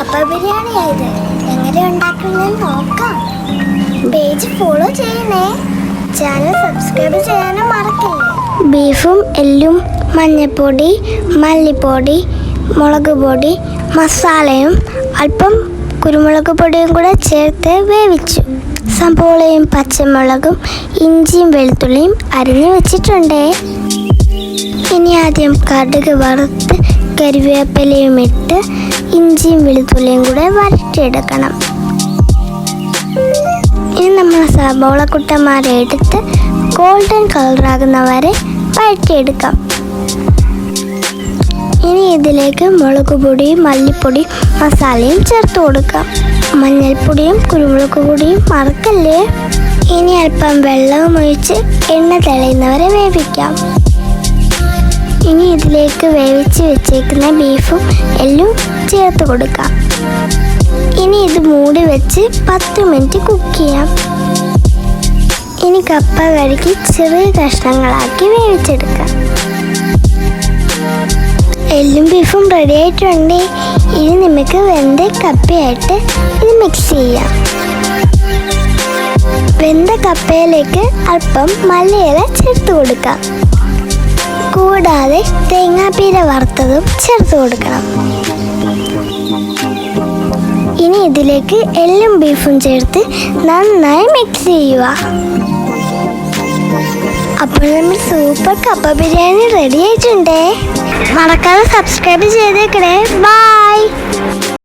കപ്പ ബിരിയാണി ആയത്. എങ്ങനെ ഉണ്ടാക്കുന്നെന്ന് നോക്കാം. പേജ് ഫോളോ ചെയ്യണേ. ചാനൽ സബ്സ്ക്രൈബ് ചെയ്യാനും മറക്കല്ലേ. ബീഫും എല്ലും മഞ്ഞൾപ്പൊടി മല്ലിപ്പൊടി മുളക് പൊടി മസാലയും അല്പം കുരുമുളക് പൊടിയും കൂടെ ചേർത്ത് വേവിച്ചു. സബോളയും പച്ചമുളകും ഇഞ്ചിയും വെളുത്തുള്ളിയും അരിഞ്ഞു വെച്ചിട്ടുണ്ട്. ഇനി ആദ്യം കടുക് വറുത്ത് കരിവേപ്പിലയും ഇട്ട് ഇഞ്ചിയും വെളുത്തുള്ളിയും കൂടെ വരട്ടിയെടുക്കണം. ഇനി നമ്മൾ സബോള കുട്ടന്മാരെ എടുത്ത് ഗോൾഡൻ കളറാകുന്ന വരെ വഴറ്റിയെടുക്കാം ഇനി ഇതിലേക്ക് മുളക് പൊടിയും മല്ലിപ്പൊടി മസാലയും ചേർത്ത് കൊടുക്കാം. മഞ്ഞൾപ്പൊടിയും കുരുമുളക് പൊടിയും മറക്കല്ലേ? ഇനി അല്പം വെള്ളവും ഒഴിച്ച് എണ്ണ തെളിയുന്നവരെ വേവിക്കാം. ഇനി ഇതിലേക്ക് വേവിച്ച് വെച്ചേക്കുന്ന ബീഫും എല്ലും ചേർത്ത് കൊടുക്കാം. ഇനി ഇത് മൂടി വെച്ച് പത്ത് മിനിറ്റ് കുക്ക് ചെയ്യാം. ഇനി കപ്പ കഴുകി ചെറിയ കഷ്ണങ്ങളാക്കി വേവിച്ചെടുക്കാം. എല്ലും ബീഫും റെഡി ആയിട്ടുണ്ട്. ഇനി നമുക്ക് വെന്ത കപ്പയായിട്ട് ഇത് മിക്സ് ചെയ്യാം. വെന്ത കപ്പയിലേക്ക് അല്പം മല്ലിയില ചേർത്ത് കൊടുക്കാം. കൂടാതെ തേങ്ങാപ്പീര വറുത്തതും ചേർത്ത് കൊടുക്കണം. ഇനി ഇതിലേക്ക് എല്ലും ബീഫും ചേർത്ത് നന്നായി മിക്സ് ചെയ്യുക. അപ്പോൾ നമ്മൾ സൂപ്പർ കപ്പ ബിരിയാണി റെഡി ആയിട്ടുണ്ടേ. മറക്കാതെ സബ്സ്ക്രൈബ് ചെയ്തേക്കണേ. ബൈ